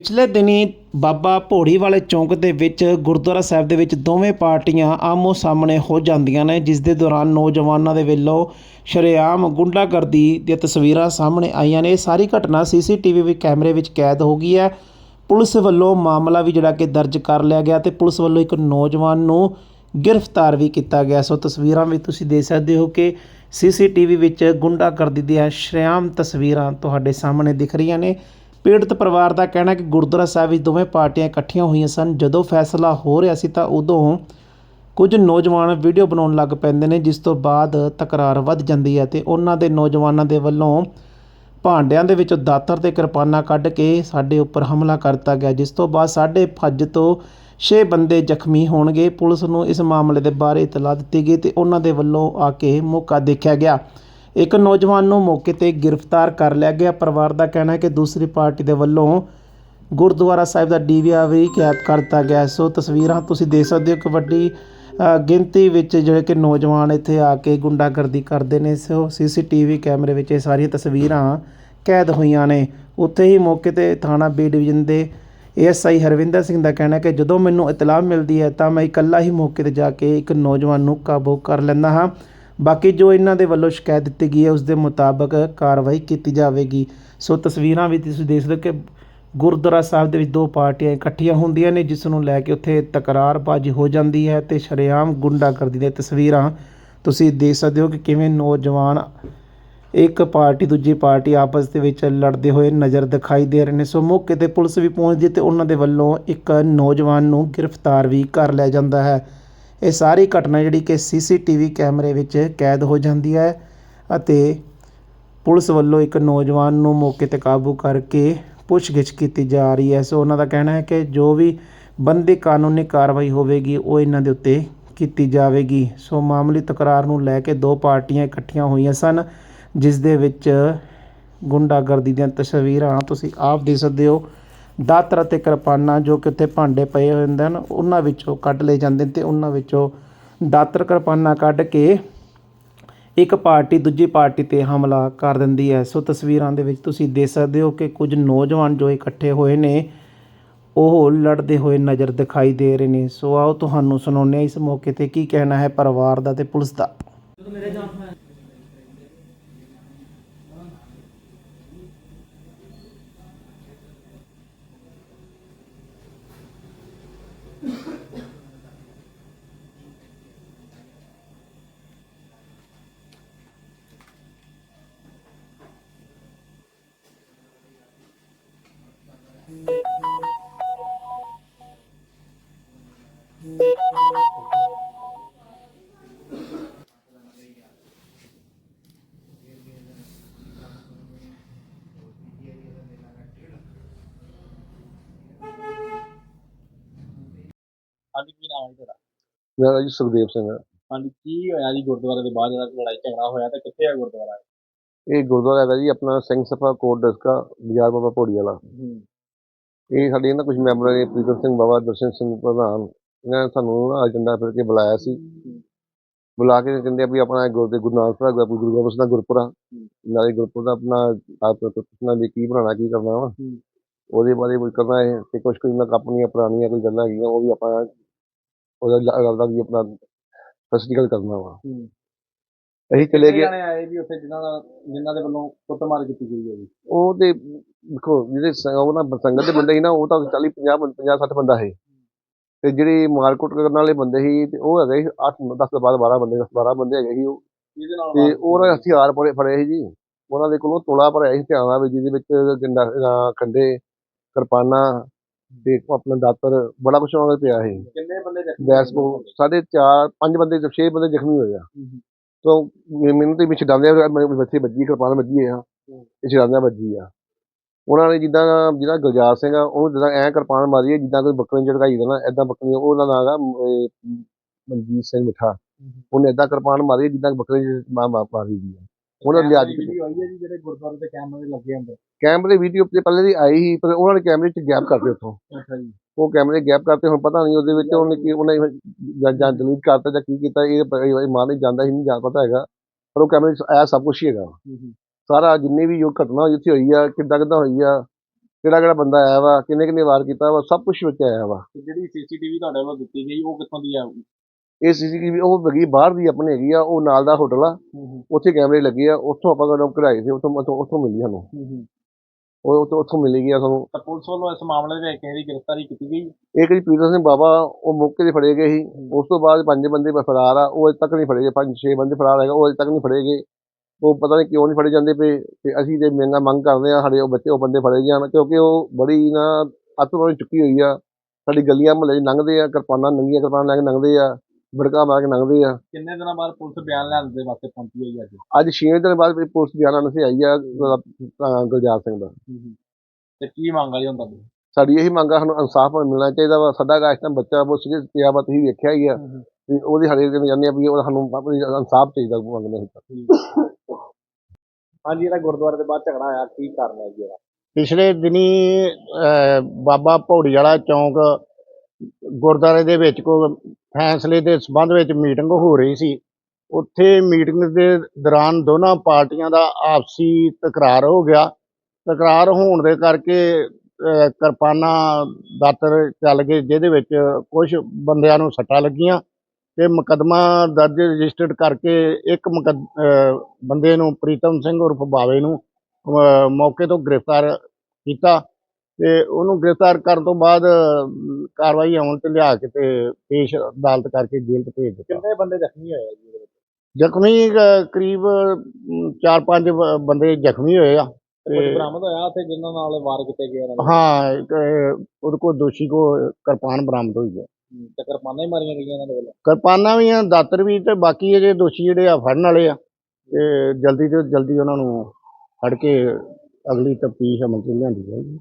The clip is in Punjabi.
ਪਿਛਲੇ ਦਿਨੀ ਬਾਬਾ ਭੋੜੀ ਵਾਲੇ ਚੌਂਕ ਦੇ ਵਿੱਚ ਗੁਰਦੁਆਰਾ ਸਾਹਿਬ ਦੇ ਵਿੱਚ ਦੋਵੇਂ ਪਾਰਟੀਆਂ ਆਮੋ ਸਾਹਮਣੇ ਹੋ ਜਾਂਦੀਆਂ ਨੇ, ਜਿਸ ਦੇ ਦੌਰਾਨ ਨੌਜਵਾਨਾਂ ਦੇ ਵੱਲੋਂ ਸ਼ਰੇਆਮ ਗੁੰਡਾਗਰਦੀ ਦੀਆਂ ਤਸਵੀਰਾਂ ਸਾਹਮਣੇ ਆਈਆਂ ਨੇ। ਇਹ ਸਾਰੀ ਘਟਨਾ ਸੀਸੀਟੀਵੀ ਵੀ ਕੈਮਰੇ ਵਿੱਚ ਕੈਦ ਹੋ ਗਈ ਹੈ। ਪੁਲਿਸ ਵੱਲੋਂ ਮਾਮਲਾ ਵੀ ਜਿਹੜਾ ਕਿ ਦਰਜ ਕਰ ਲਿਆ ਗਿਆ ਤੇ ਪੁਲਿਸ ਵੱਲੋਂ ਇੱਕ ਨੌਜਵਾਨ ਨੂੰ ਗ੍ਰਿਫਤਾਰ ਵੀ ਕੀਤਾ ਗਿਆ। ਸੋ ਤਸਵੀਰਾਂ ਵੀ ਤੁਸੀਂ ਦੇਖ ਸਕਦੇ ਹੋ ਕਿ ਸੀਸੀਟੀਵੀ ਵਿੱਚ ਗੁੰਡਾਗਰਦੀ ਦੀਆਂ ਸ਼ਰੇਆਮ ਤਸਵੀਰਾਂ ਤੁਹਾਡੇ ਸਾਹਮਣੇ ਦਿਖ ਰਹੀਆਂ ਨੇ। ਪੀੜਤ ਪਰਿਵਾਰ ਦਾ ਕਹਿਣਾ ਹੈ ਕਿ ਗੁਰਦੁਆਰਾ ਸਾਹਿਬ ਵਿੱਚ ਦੋਵੇਂ ਪਾਰਟੀਆਂ ਇਕੱਠੀਆਂ ਹੋਈਆਂ ਸਨ। ਜਦੋਂ ਫੈਸਲਾ ਹੋ ਰਿਹਾ ਸੀ ਤਾਂ ਉਦੋਂ ਕੁਝ ਨੌਜਵਾਨ ਵੀਡੀਓ ਬਣਾਉਣ ਲੱਗ ਪੈਂਦੇ ਨੇ, ਜਿਸ ਤੋਂ ਬਾਅਦ ਤਕਰਾਰ ਵੱਧ ਜਾਂਦੀ ਹੈ ਤੇ ਉਹਨਾਂ ਦੇ ਨੌਜਵਾਨਾਂ ਦੇ ਵੱਲੋਂ ਭਾਂਡਿਆਂ ਦੇ ਵਿੱਚੋਂ ਦਾਤਰ ਤੇ ਕਿਰਪਾਨਾਂ ਕੱਢ ਕੇ ਸਾਡੇ ਉੱਪਰ ਹਮਲਾ ਕਰ ਦਿੱਤਾ ਗਿਆ, ਜਿਸ ਤੋਂ ਬਾਅਦ ਸਾਡੇ ਫੱਜ ਤੋਂ 6 ਬੰਦੇ ਜ਼ਖਮੀ ਹੋਣਗੇ। ਪੁਲਿਸ ਨੂੰ ਇਸ ਮਾਮਲੇ ਦੇ ਬਾਰੇ ਇਤਲਾਹ ਦਿੱਤੀ ਗਈ ਤੇ ਉਹਨਾਂ ਦੇ ਵੱਲੋਂ ਆ ਕੇ ਮੌਕਾ ਦੇਖਿਆ ਗਿਆ। ਇੱਕ ਨੌਜਵਾਨ ਨੂੰ ਮੌਕੇ ਤੇ ਗ੍ਰਿਫਤਾਰ ਕਰ ਲਿਆ ਗਿਆ। ਪਰਿਵਾਰ ਦਾ ਕਹਿਣਾ ਹੈ ਕਿ ਦੂਸਰੀ ਪਾਰਟੀ ਦੇ ਵੱਲੋਂ ਗੁਰਦੁਆਰਾ ਸਾਹਿਬ ਦਾ ਡੀਵੀਆਰ ਵੀ ਕੈਦ ਕਰ ਦਿੱਤਾ ਗਿਆ ਸੋ ਤਸਵੀਰਾਂ ਤੁਸੀਂ ਦੇਖ ਸਕਦੇ ਹੋ ਕਿ ਵੱਡੀ ਗਿਣਤੀ ਵਿੱਚ ਜਿਹੜੇ ਕਿ ਨੌਜਵਾਨ ਇੱਥੇ ਆ ਕੇ ਗੁੰਡਾਗਰਦੀ ਕਰਦੇ ਨੇ। ਸੋ ਸੀਸੀਟੀਵੀ ਕੈਮਰੇ ਵਿੱਚ ਇਹ ਸਾਰੀਆਂ ਤਸਵੀਰਾਂ ਕੈਦ ਹੋਈਆਂ ਨੇ। ਉੱਥੇ ਹੀ ਮੌਕੇ ਤੇ ਥਾਣਾ ਬੀ ਡਿਵੀਜ਼ਨ ਦੇ ਏਐਸਆਈ ਹਰਵਿੰਦਰ ਸਿੰਘ ਦਾ ਕਹਿਣਾ ਕਿ ਜਦੋਂ ਮੈਨੂੰ ਇਤਲਾਹ ਮਿਲਦੀ ਹੈ ਤਾਂ ਮੈਂ ਇਕੱਲਾ ਹੀ ਮੌਕੇ ਤੇ ਜਾ ਕੇ ਇੱਕ ਨੌਜਵਾਨ ਨੂੰ ਕਾਬੂ ਕਰ ਲੈਂਦਾ ਹਾਂ। ਬਾਕੀ ਜੋ ਇਹਨਾਂ ਦੇ ਵੱਲੋਂ ਸ਼ਿਕਾਇਤ ਦਿੱਤੀ ਗਈ ਹੈ, ਉਸ ਦੇ ਮੁਤਾਬਕ ਕਾਰਵਾਈ ਕੀਤੀ ਜਾਵੇਗੀ। ਸੋ ਤਸਵੀਰਾਂ ਵਿੱਚ ਤੁਸੀਂ ਦੇਖ ਸਕਦੇ ਹੋ ਕਿ ਗੁਰਦੁਆਰਾ ਸਾਹਿਬ ਦੇ ਵਿੱਚ ਦੋ ਪਾਰਟੀਆਂ ਇਕੱਠੀਆਂ ਹੁੰਦੀਆਂ ਨੇ, ਜਿਸ ਨੂੰ ਲੈ ਕੇ ਉੱਥੇ ਤਕਰਾਰਬਾਜ਼ੀ ਹੋ ਜਾਂਦੀ ਹੈ ਤੇ ਸ਼ਰੇਆਮ ਗੁੰਡਾਗਰਦੀ ਦੀਆਂ ਤਸਵੀਰਾਂ ਤੁਸੀਂ ਦੇਖ ਸਕਦੇ ਹੋ ਕਿ ਕਿਵੇਂ ਨੌਜਵਾਨ ਇੱਕ ਪਾਰਟੀ ਦੂਜੀ ਪਾਰਟੀ ਆਪਸ ਦੇ ਵਿੱਚ ਲੜਦੇ ਹੋਏ ਨਜ਼ਰ ਦਿਖਾਈ ਦੇ ਰਹੇ ਨੇ। ਸੋ ਮੌਕੇ ਤੇ ਪੁਲਿਸ ਵੀ ਪਹੁੰਚਦੀ ਹੈ ਤੇ ਉਹਨਾਂ ਦੇ ਵੱਲੋਂ ਇੱਕ ਨੌਜਵਾਨ ਨੂੰ ਗ੍ਰਿਫਤਾਰ ਵੀ ਕਰ ਲਿਆ ਜਾਂਦਾ ਹੈ। ਇਹ ਸਾਰੀ ਘਟਨਾ ਜਿਹੜੀ ਕਿ ਸੀਸੀਟੀਵੀ ਕੈਮਰੇ ਵਿੱਚ ਕੈਦ ਹੋ ਜਾਂਦੀ ਹੈ ਅਤੇ ਪੁਲਿਸ ਵੱਲੋਂ ਇੱਕ ਨੌਜਵਾਨ ਨੂੰ ਮੌਕੇ ਤੇ ਕਾਬੂ ਕਰਕੇ ਪੁੱਛਗਿੱਛ ਕੀਤੀ ਜਾ ਰਹੀ ਹੈ। ਸੋ ਉਹਨਾਂ ਦਾ ਕਹਿਣਾ ਹੈ ਕਿ ਜੋ ਵੀ ਬੰਦੀ ਕਾਨੂੰਨੀ ਕਾਰਵਾਈ ਹੋਵੇਗੀ, ਉਹ ਇਹਨਾਂ ਦੇ ਉੱਤੇ ਕੀਤੀ ਜਾਵੇਗੀ। ਸੋ ਮਾਮੂਲੀ ਤਕਰਾਰ ਨੂੰ ਲੈ ਕੇ ਦੋ ਪਾਰਟੀਆਂ ਇਕੱਠੀਆਂ ਹੋਈਆਂ ਸਨ, ਜਿਸ ਦੇ ਵਿੱਚ ਗੁੰਡਾਗਰਦੀ ਦੀਆਂ ਤਸਵੀਰਾਂ ਤੁਸੀਂ ਆਪ ਦੇਖ ਸਕਦੇ ਹੋ। ਦਾਤਰ ਅਤੇ ਕਿਰਪਾਨਾਂ ਜੋ ਕਿ ਉੱਥੇ ਭਾਂਡੇ ਪਏ ਹੋਏ ਹੁੰਦੇ ਹਨ, ਉਹਨਾਂ ਵਿੱਚੋਂ ਕੱਢ ਲਏ ਜਾਂਦੇ ਨੇ ਤੇ ਉਹਨਾਂ ਵਿੱਚੋਂ ਦਾਤਰ ਕਿਰਪਾਨਾਂ ਕੱਢ ਕੇ ਇੱਕ ਪਾਰਟੀ ਦੂਜੀ ਪਾਰਟੀ ਤੇ ਹਮਲਾ ਕਰ ਦਿੰਦੀ ਹੈ। ਸੋ ਤਸਵੀਰਾਂ ਦੇ ਵਿੱਚ ਤੁਸੀਂ ਦੇਖ ਸਕਦੇ ਹੋ ਕਿ ਕੁਝ ਨੌਜਵਾਨ ਜੋ ਇਕੱਠੇ ਹੋਏ ਨੇ, ਉਹ ਲੜਦੇ ਹੋਏ ਨਜ਼ਰ ਦਿਖਾਈ ਦੇ ਰਹੇ ਨੇ। ਸੋ ਆਓ ਤੁਹਾਨੂੰ ਸੁਣਾਉਂਦੇ ਹਾਂ ਇਸ ਮੌਕੇ ਤੇ ਕੀ ਕਹਿਣਾ ਹੈ ਪਰਿਵਾਰ ਦਾ ਤੇ ਪੁਲਿਸ ਦਾ। ਹਾਂਜੀ ਕੀ ਨਾਮ ਹੈ ਜੀ ਤੁਹਾਡਾ? ਮੇਰਾ ਜੀ ਸੁਖਦੇਵ ਸਿੰਘ ਹੈ। ਹਾਂਜੀ ਕੀ ਹੋਇਆ ਜੀ ਗੁਰਦੁਆਰੇ ਦੇ ਬਾਅਦ? ਜਿਹੜਾ ਲੜਾਈ ਝਗੜਾ ਹੋਇਆ ਤੇ ਕਿੱਥੇ ਹੈ ਗੁਰਦੁਆਰਾ? ਇਹ ਗੁਰਦੁਆਰਾ ਹੈਗਾ ਜੀ ਆਪਣਾ ਸਿੰਘ ਸਭਾ ਕੋਟ ਦਸਕਾ ਬਾਜ਼ਾਰ ਬਾਬਾ ਭੋੜੀ ਵਾਲਾ। ਇਹ ਸਾਡੇ ਇਹਨਾਂ ਕੁਝ ਮੈਂਬਰਾਂ ਨੇ ਪ੍ਰੀਤਮ ਸਿੰਘ ਬਾਬਾ ਦਰਸ਼ਨ ਸਿੰਘ ਪ੍ਰਧਾਨ ਇਹਨਾਂ ਨੇ ਸਾਨੂੰ ਨਾ ਏਜੰਡਾ ਫਿਰ ਕੇ ਬੁਲਾਇਆ ਸੀ। ਬੁਲਾ ਕੇ ਕਹਿੰਦੇ ਆ ਵੀ ਆਪਣਾ ਗੁਰੂ ਦੇ ਗੁਰੂ ਨਾਨਕ ਸਾਹਿਬ ਦਾ ਗੁਰੂ ਗੋਬਿੰਦ ਸਿੰਘ ਦਾ ਗੁਰਪੁਰਾ। ਨਾਲੇ ਗੁਰਪੁਰ ਦਾ ਆਪਣਾ ਆਪ ਤੁਸਨਾ ਵੀ ਕੀ ਬਣਾਉਣਾ ਕੀ ਕਰਨਾ ਵਾ। ਹੂੰ। ਉਹਦੇ ਬਾਰੇ ਵੀ ਕਰਨਾ ਹੈ ਤੇ ਕੁਝ ਕੁਝ ਨਾ ਆਪਣੀਆਂ ਪੁਰਾਣੀਆਂ ਕੋਈ ਗੱਲਾਂ ਹੈਗੀਆਂ ਉਹ ਵੀ ਆਪਾਂ ਉਹਦਾ ਲ- ਦਾ ਵੀ ਆਪਣਾ ਫੈਸਟੀਵਲ ਕਰਨਾ ਵਾ। ਹੂੰ। ਅਸੀਂ ਚਲੇ ਗਏ। ਜਾਣੇ ਆਏ ਜੀ ਉੱਥੇ ਜਿਨ੍ਹਾਂ ਦਾ ਜਿਨ੍ਹਾਂ ਦੇ ਵੱਲੋਂ ਕੁੱਟਮਾਰ ਕੀਤੀ ਗਈ ਹੈ ਜੀ। ਉਹ ਤੇ ਦੇਖੋ ਜਿਹੜੇ ਸ- ਉਹ ਨਾ ਸੰਗਤ ਦੇ ਬੰਦੇ ਸੀ ਨਾ ਉਹ ਤਾਂ 40 50 50 60 ਬੰਦਾ ਸੀ। ਤੇ ਜਿਹੜੇ ਮਾਰਕੁੱਟ ਕਰਨ ਵਾਲੇ ਬੰਦੇ ਸੀ ਤੇ ਉਹ ਹੈਗੇ ਸੀ 8 10 ਤੋਂ ਬਾਅਦ 12 ਬੰਦੇ 10 12 ਬੰਦੇ ਹੈਗੇ ਸੀ ਉਹ। ਨਾਲ ਤੇ ਉਹਨਾਂ ਦੇ ਹਥਿਆਰ ਫੜੇ ਫੜੇ ਸੀ ਜੀ। ਉਹਨਾਂ ਦੇ ਕੋਲੋਂ ਤੋਲਾ ਭਰਿਆ ਸੀ ਹਥਿਆਰਾਂ ਦਾ ਵੀ ਜਿਹਦੇ ਵਿੱਚ ਗੰਡਾ ਅਹ ਖੰਡੇ ਕਿਰਪਾਨਾਂ ਤੇ ਆਪਣਾ ਦਾਤਰ ਬੜਾ ਕੁਛ ਉਹਨਾਂ ਦੇ ਪਿਆ ਸੀ। ਕਿੰਨੇ ਬੰਦੇ ਜ਼ਖਮੀ ਗੈਸ ਹੋਏ? ਬੋ ਸਾਢੇ ਚਾਰ ਪੰਜ ਬੰਦੇ ਤੇ ਛੇ ਬੰਦੇ ਜ਼ਖਮੀ ਹੋਏ ਆ। ਤੋਂ ਮੈਨੂੰ ਤੇ ਵਿੱਚ ਡਾਂਦੇ ਬੱਚੇ ਵੱਜੀ ਕਿਰਪਾਨ ਵੱਜੀ ਆ। ਇਹ ਛਡਾਂਦਾ ਵੱਜੀ ਆ। ਉਹਨਾਂ ਨੇ ਜਿੱਦਾਂ ਜਿਹੜਾ ਗੁਲਜ਼ਾਰ ਸਿੰਘ ਆ ਉਹਨੂੰ ਜਿੱਦਾਂ ਐ ਕਿਰਪਾਨ ਮਾਰੀ ਹੈ ਜਿੱਦਾਂ ਕੋਈ ਬੱਕਰੀ ਨੂੰ ਝਟਕਾਈ ਦੇਣਾ ਐਦਾਂ ਬੱਕਰੀ ਨੂੰ- ਉਹਦਾ ਨਾਂ ਹੈਗਾ ਮਨਜੀਤ ਸਿੰਘ ਮਿੱਠਾ। ਉਹਨੇ ਐਦਾਂ ਕਿਰਪਾਨ ਮਾਰੀ ਜਿੱਦਾਂ ਬੱਕਰੀ ਨੂੰ ਮਾਰ ਮਾਰ ਦੀ ਉਹਨਾਂ ਨੇ ਲਿਆਜ ਵੀਡੀਓ ਆਈ ਹੈ ਜੀ ਜਿਹੜੇ ਗੁਰਦੁਆਰੇ ਦੇ ਕੈਮਰੇ ਲੱਗੇ ਅੰਦਰ ਕੈਮਰੇ ਵੀਡੀਓ ਤੇ ਪਹਿਲੇ ਦੀ ਆਈ ਸੀ ਪਰ ਉਹਨਾਂ ਨੇ ਕੈਮਰੇ 'ਚ ਗੈਪ ਕਰਤੇ ਉੱਥੋਂ। ਅੱਛਾ ਜੀ। ਉਹ ਕੈਮਰੇ ਗੈਪ ਕਰਤੇ ਹੁਣ ਪਤਾ ਨਹੀਂ ਉਹਦੇ ਵਿੱਚ ਉਹਨੇ ਕੀ ਉਹਨੇ ਜਾਂ- ਡਿਲੀਟ ਕਰਤਾ ਜਾਂ ਕੀ ਕੀਤਾ ਇਹ ਮਾਂ ਨਹੀਂ ਜਾਂਦਾ ਹੀ ਨਹੀਂ ਜਾਂ ਪਤਾ ਹੈਗਾ। ਪਰ ਉਹ ਕੈਮਰੇ 'ਚ ਆਇਆ ਸਭ ਕੁਝ ਹੀ ਹੈਗਾ। ਸਾਰਾ ਜਿੰਨੀ ਵੀ ਜੋ ਘਟਨਾ ਜਿੱਥੇ ਹੋਈ ਆ ਕਿੱਦਾਂ ਕਿੱਦਾਂ ਹੋਈ ਆ ਕਿਹੜਾ ਕਿਹੜਾ ਬੰਦਾ ਆਇਆ ਵਾ ਕਿੰਨੇ ਕਿੰਨੇ ਵਾਰ ਕੀਤਾ ਵਾ ਸਭ ਕੁਝ ਵਿੱਚ ਆਇਆ ਵਾ। ਤੇ ਜਿਹੜੀ ਸੀਸੀਟੀਵੀ ਤੁਹਾਡੇ ਵੱਲੋਂ ਦਿੱਤੀ ਗਈ ਉਹ ਕਿੱਥੋਂ ਦੀ ਆ? ਇਹ ਸੀਸੀਟੀਵੀ ਉਹ ਹੈਗੀ ਬਾਹਰ ਦੀ ਆਪਣੀ ਹੈਗੀ ਆ ਉਹ ਨਾਲ ਦਾ ਹੋਟਲ ਆ। ਉੱਥੇ ਕੈਮਰੇ ਲੱਗੇ ਆ ਉੱਥੋਂ ਆਪਾਂ ਕਦੋਂ ਕਢਾਈ ਸੀ ਉੱਥੋਂ ਉੱਥੋਂ ਉੱਥੋਂ ਮਿਲੀ ਸਾਨੂੰ। ਉਹ ਉੱਥੋਂ ਉੱਥੋਂ ਮਿਲੀ ਗਿਆ ਸਾਨੂੰ। ਤਾਂ ਪੁਲਿਸ ਵੱਲੋਂ ਇਸ ਮਾਮਲੇ ਦੇ ਕਿਸੇ ਦੀ ਗ੍ਰਿਫਤਾਰੀ ਕੀਤੀ ਗਈ? ਇੱਕ ਜੀ ਪੀਟਰ ਸਿੰਘ ਬਾਬਾ ਉਹ ਮੌਕੇ ਤੇ ਫੜੇ ਗਏ ਸੀ। ਉਸ ਤੋਂ ਬਾਅਦ ਪੰਜ ਬੰਦੇ ਫਰਾਰ ਆ ਉਹ ਅਜੇ ਤੱਕ ਨਹੀਂ ਫੜੇ ਗਏ। ਪੰਜ ਛੇ ਬੰਦੇ ਫਰਾਰ ਹੈਗਾ ਉਹ ਅਜੇ ਤੱਕ ਨਹੀਂ ਫੜੇ ਗਏ। ਉਹ ਪਤਾ ਨਹੀਂ ਕਿਉਂ ਨਹੀਂ ਫੜੇ ਜਾਂਦੇ ਪਏ ਤੇ ਅਸੀਂ ਤੇ ਮੰਗਾ ਮੰਗ ਕਰਦੇ ਆ ਸਾਡੇ ਉਹ ਬੱਚੇ ਉਹ ਬੰਦੇ ਫੜੇ ਜਾਣ ਕਿਉਂਕਿ ਉਹ ਬੜੀ ਨਾ ਅੱਤਵਾਦੀ ਚੁੱਕੀ ਹੋਈ ਆ। ਸਾਡੀ ਗਲੀਆਂ ਮੁਹੱਲੇ 'ਚ ਲੰਘਦੇ ਆ ਕਿਰਪਾਨਾਂ ਨੰਗੀਆਂ ਕਿਰਪਾਨਾਂ ਲੈ ਕੇ ਲੰਘਦੇ ਆ ਬੜਕਾ ਮਾਰ ਕੇ ਲੰਘਦੇ ਆ। ਕਿੰਨੇ ਦਿਨਾਂ ਬਾਅਦ ਪੁਲਿਸ ਬਿਆਨ ਲੈਣ ਦੇ ਵਾਸਤੇ ਪਹੁੰਚੀ ਹੋਈ ਅੱਜ? ਅੱਜ 6 ਦਿਨ ਬਾਅਦ ਪੁਲਿਸ ਬਿਆਨਾਂ ਨਾਲ ਆਈ ਆ ਅਹ ਗੁਲਜ਼ਾਰ ਸਿੰਘ ਦਾ। ਤੇ ਕੀ ਮੰਗ ਜੀ ਹੁਣ ਤੁਹਾਡੀ? ਸਾਡੀ ਇਹੀ ਮੰਗ ਆ ਸਾਨੂੰ ਇਨਸਾਫ ਮਿਲਣਾ ਚਾਹੀਦਾ ਵਾ। ਸਾਡਾ ਟਾਈਮ ਬੱਚਾ ਬਹੁਤ ਸੀਰੀਅਸ ਪਿਆ ਵਾ ਤੁਸੀਂ ਵੇਖਿਆ ਹੀ ਆ। ਵੀ ਉਹਦੀ ਹਰੇ ਦਿਨ ਜਾਂਦੇ ਆ ਵੀ ਉਹ ਸਾਨੂੰ ਇਨਸਾਫ ਚਾਹੀਦਾ ਮੰਗਦੇ ਹਾਂ ਹਾਂਜੀ ਜਿਹੜਾ ਗੁਰਦੁਆਰੇ ਦੇ ਬਾਅਦ ਝਗੜਾ ਹੋਇਆ ਕੀ ਕਾਰਨ ਹੈ ਜੀ ਇਹਦਾ? ਪਿਛਲੇ ਦਿਨੀ ਬਾਬਾ ਪੌੜੀ ਵਾਲਾ ਚੌਂਕ ਗੁਰਦੁਆਰੇ ਦੇ ਵਿੱਚ ਕੋਈ ਫੈਸਲੇ ਦੇ ਸਬੰਧ ਵਿੱਚ ਮੀਟਿੰਗ ਹੋ ਰਹੀ ਸੀ। ਉੱਥੇ ਮੀਟਿੰਗ ਦੇ ਦੌਰਾਨ ਦੋਨਾਂ ਪਾਰਟੀਆਂ ਦਾ ਆਪਸੀ ਤਕਰਾਰ ਹੋ ਗਿਆ। ਤਕਰਾਰ ਹੋਣ ਦੇ ਕਰਕੇ ਕਿਰਪਾਨਾਂ ਦਾਤਰ ਚੱਲ ਗਏ ਜਿਹਦੇ ਵਿੱਚ ਕੁਝ ਬੰਦਿਆਂ ਨੂੰ ਸੱਟਾਂ ਲੱਗੀਆਂ। ਤੇ ਮੁਕੱਦਮਾ ਦਰਜ ਰਜਿਸਟਰਡ ਕਰਕੇ ਇੱਕ ਬੰਦੇ ਨੂੰ ਪ੍ਰੀਤਮ ਸਿੰਘ ਉਰਫ ਬਾਵੇ ਨੂੰ ਮੌਕੇ ਤੋਂ ਗ੍ਰਿਫਤਾਰ ਕੀਤਾ ਤੇ ਉਹਨੂੰ ਗ੍ਰਿਫਤਾਰ ਕਰਨ ਤੋਂ ਬਾਅਦ ਕਾਰਵਾਈ ਅਮਲ ਤੇ ਲਿਆ ਕੇ ਤੇ ਪੇਸ਼ ਅਦਾਲਤ ਕਰਕੇ ਜੇਲ੍ਹ 'ਚ ਭੇਜ ਦਿੱਤਾ। ਕਿੰਨੇ ਬੰਦੇ ਜ਼ਖਮੀ ਹੋਏ ਆ ਜੀ ਜ਼ਖਮੀ ਕਰੀਬ 4-5 ਬੰਦੇ ਜ਼ਖਮੀ ਹੋਏ ਆ ਕੁਝ ਤੇ ਬਰਾਮਦ ਹੋਇਆ ਉੱਥੇ ਜਿਨ੍ਹਾਂ ਨਾਲ ਵਾਰ ਕੀਤੇ ਗਏ ਹਾਂ ਉਹਦੇ ਕੋਲ ਦੋਸ਼ੀ ਕੋ ਕਿਰਪਾਨ ਬਰਾਮਦ ਹੋਈ ਹੂੰ, ਤੇ ਕਿਰਪਾਨਾਂ ਹੀ ਮਾਰੀਆਂ ਗਈਆਂ ਇਹਨਾਂ ਦੇ ਵੱਲੋਂ। ਕਿਰਪਾਨਾਂ ਵੀ ਆ, ਦਾਤਰ ਵੀ ਤੇ ਬਾਕੀ ਅਜੇ ਦੋਸ਼ੀ ਜਿਹੜੇ ਆ ਫੜਨ ਵਾਲੇ ਆ, ਤੇ ਜਲਦੀ ਤੋਂ ਜਲਦੀ ਉਹਨਾਂ ਨੂੰ ਫੜ ਕੇ ਅਗਲੀ ਤਫਤੀਸ਼ ਅਮਲ ਚ ਲਿਆਂਦੀ ਜਾਏਗੀ।